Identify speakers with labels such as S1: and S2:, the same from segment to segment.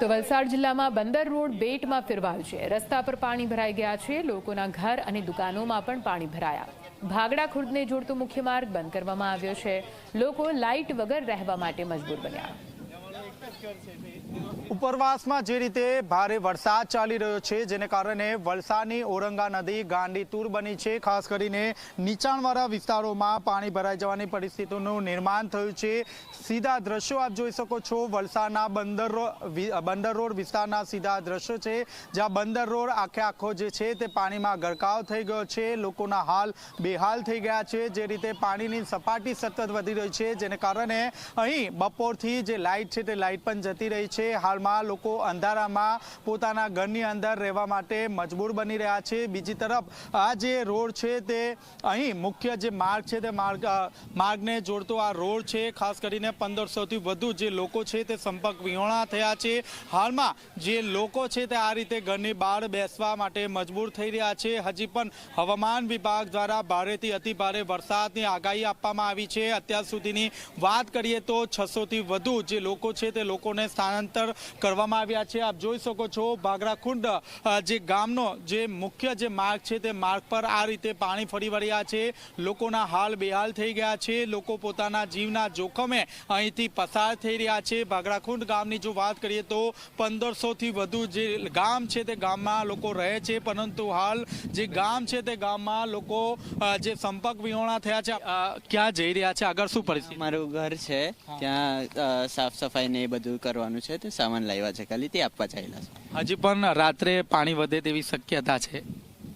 S1: તો વલસાડ જિલ્લામાં બંદર રોડ બેટમાં ફેરવાયો છે. રસ્તા પર પાણી ભરાઈ ગયા છે. લોકોના ઘર અને દુકાનોમાં પણ પાણી ભરાયા. ભાગડા ખુર્દને જોડતો મુખ્ય માર્ગ બંધ કરવામાં આવ્યો છે. લોકો લાઇટ વગર રહેવા માટે મજબૂર બન્યા.
S2: ઉપરવાસમાં જે રીતે ભારે વરસાદ ચાલી રહ્યો છે, જેને કારણે વલસાડની ઓરંગા નદી ગાંડીતુર બની છે. ખાસ કરીને નીચાણવાળા વિસ્તારોમાં પાણી ભરાઈ જવાની પરિસ્થિતિનું નિર્માણ થયું છે. સીધા દ્રશ્યો આપ જોઈ શકો છો. વલસાડના બંદર બંદર રોડ વિસ્તારના સીધા દ્રશ્યો છે, જ્યાં બંદર રોડ આખે આખો જે છે તે પાણીમાં ગરકાવ થઈ ગયો છે. લોકોના હાલ બેહાલ થઈ ગયા છે. જે રીતે પાણીની સપાટી સતત વધી રહી છે, જેને કારણે અહીં બપોરથી જે લાઇટ છે તે લાઇટ પણ જતી રહી છે. હાલમાં લોકો અંધારામાં પોતાના ઘરની અંદર રહેવા માટે મજબૂર બની રહ્યા છે. બીજી તરફ, આ જે રોડ છે તે અહીં મુખ્ય જે માર્ગ છે તે માર્ગ માર્ગને જોડતો આ રોડ છે. ખાસ કરીને પંદરસોથી વધુ જે લોકો છે તે સંપર્ક વિહોણા થયા છે. હાલમાં જે લોકો છે તે આ રીતે ઘરની બહાર બેસવા માટે મજબૂર થઈ રહ્યા છે. હજી પણ હવામાન વિભાગ દ્વારા ભારેથી અતિ ભારે વરસાદની આગાહી આપવામાં આવી છે. અત્યાર સુધીની વાત કરીએ તો છસોથી વધુ જે લોકો છે તે લોકોને સ્થાનાંતર કરવામાં આવ્યા છે. આપ જોઈ શકો છો ભાગરાખુંડ જે ગામનો જે મુખ્ય જે માર્ગ છે તે માર્ગ પર આ રીતે પાણી ફરી વળ્યા છે. લોકોના હાલ બેહાલ થઈ ગયા છે. લોકો પોતાના જીવના જોખમે અહીંથી પસાર થઈ રહ્યા છે. ભાગરાખુંડ ગામની જો વાત કરીએ તો પંદરસોથી વધુ જે ગામ છે તે ગામમાં લોકો રહે છે. પરંતુ હાલ જે ગામ છે તે ગામમાં લોકો જે સંપર્ક વિહોણા થયા છે. ક્યાં જઈ રહ્યા છે? આગળ શું પરિસ્થિતિ?
S3: મારું ઘર છે. ત્યાં સાફ સફાઈ ને એ બધું કરવાનું છે તે સામાન લાવ્યા છે ખાલી તે આપવા ચાહેલા છે.
S2: હજી પણ રાત્રે પાણી વધે તેવી શક્યતા છે.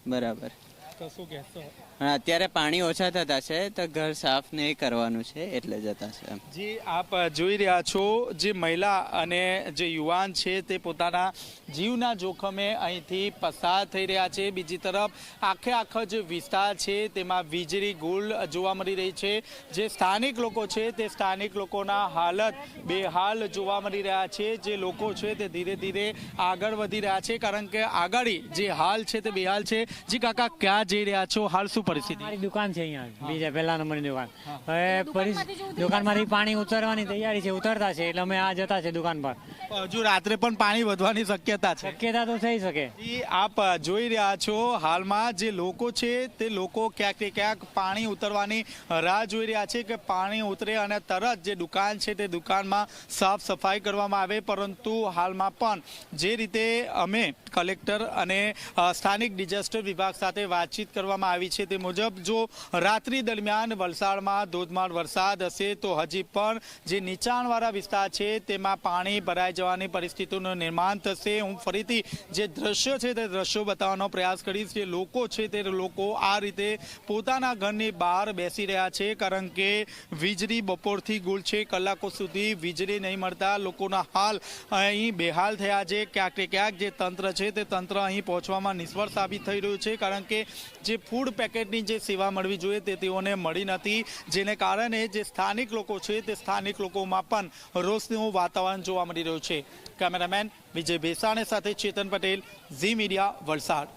S3: બરાબર.
S2: તો શું કહેશો?
S3: અત્યારે પાણી ઓછા થતા છે, તો ઘર સાફ ને કરવાનું છે, એટલે જતા છે
S2: જી, આપ જોઈ રહ્યા છો, જે મહિલા અને જે યુવાન છે, તે પોતાના જીવના જોખમે અહીંથી પસાર થઈ રહ્યા છે. બીજી તરફ, આખે આખો જે વિસ્તાર છે, તેમાં વીજળી ગુલ જોવા મળી રહી છે. જે સ્થાનિક લોકો છે, તે સ્થાનિક લોકોના હાલત બેહાલ જોવા મળી રહ્યા છે. જે લોકો છે, તે ધીરે ધીરે આગળ વધી રહ્યા છે, કારણ કે આગળ જે હાલ છે, તે બેહાલ છે. જી કાકા, ક્યાં જઈ રહ્યા છો? હાલ શું પરિસ્થિતિ.
S4: મારી દુકાન છે અહીંયા બીજા પહેલા નંબરની દુકાન. હવે દુકાનમાંથી પાણી ઉતરવાની તૈયારી છે ઉતરતા છે એટલે અમે આ જતા છે દુકાન પર.
S2: હજુ રાત્રે પણ પાણી વધવાની શક્યતા છે.
S4: શક્યતા તો થઈ શકે.
S2: આપ જોઈ રહ્યા છો હાલમાં જે લોકો છે તે લોકો ક્યાંક ક્યાંક પાણી ઉતરવાની રાહ જોઈ રહ્યા છે કે પાણી ઉતરે અને તરત જે દુકાન છે તે દુકાનમાં સાફ સફાઈ કરવામાં આવે. પરંતુ હાલમાં પણ જે રીતે અમે કલેક્ટર અને સ્થાનિક ડિઝાસ્ટર વિભાગ સાથે વાતચીત કરવામાં આવી છે તે મુજબ, જો રાત્રિ દરમિયાન વલસાડમાં ધોધમાર વરસાદ હશે, તો હજી પણ જે નીચાણવાળા વિસ્તાર છે, તેમાં પાણી ભરાઈ જવાની પરિસ્થિતિનું નિર્માણ થશે. હું ફરીથી જે દ્રશ્યો છે, તે દ્રશ્યો બતાવવાનો પ્રયાસ કરીશ. જે લોકો છે, તે લોકો આ રીતે પોતાના ઘરની બહાર બેસી રહ્યા છે, કારણ કે વીજળી બપોરથી ગુલ છે. કલાકો સુધી વીજળી નહીં મળતા લોકોના હાલ અહીં બેહાલ થયા છે. ક્યાંક ક્યાંક જે તંત્ર છે, તે તંત્ર અહીં પહોંચવામાં નિષ્ફળ સાબિત થઈ રહ્યું છે, કારણ કે જે ફૂડ પેકેટની જે સેવા મળવી જોઈએ તે તેઓને મળી નથી. જેને કારણે જે સ્થાનિક લોકો છે તે સ્થાનિક લોકોમાં પણ રોષનું વાતાવરણ જોવા મળી રહ્યું છે. કેમેરામેન વિજય ભેસાણે સાથે ચેતન પટેલ, ઝી મીડિયા વલસાડ.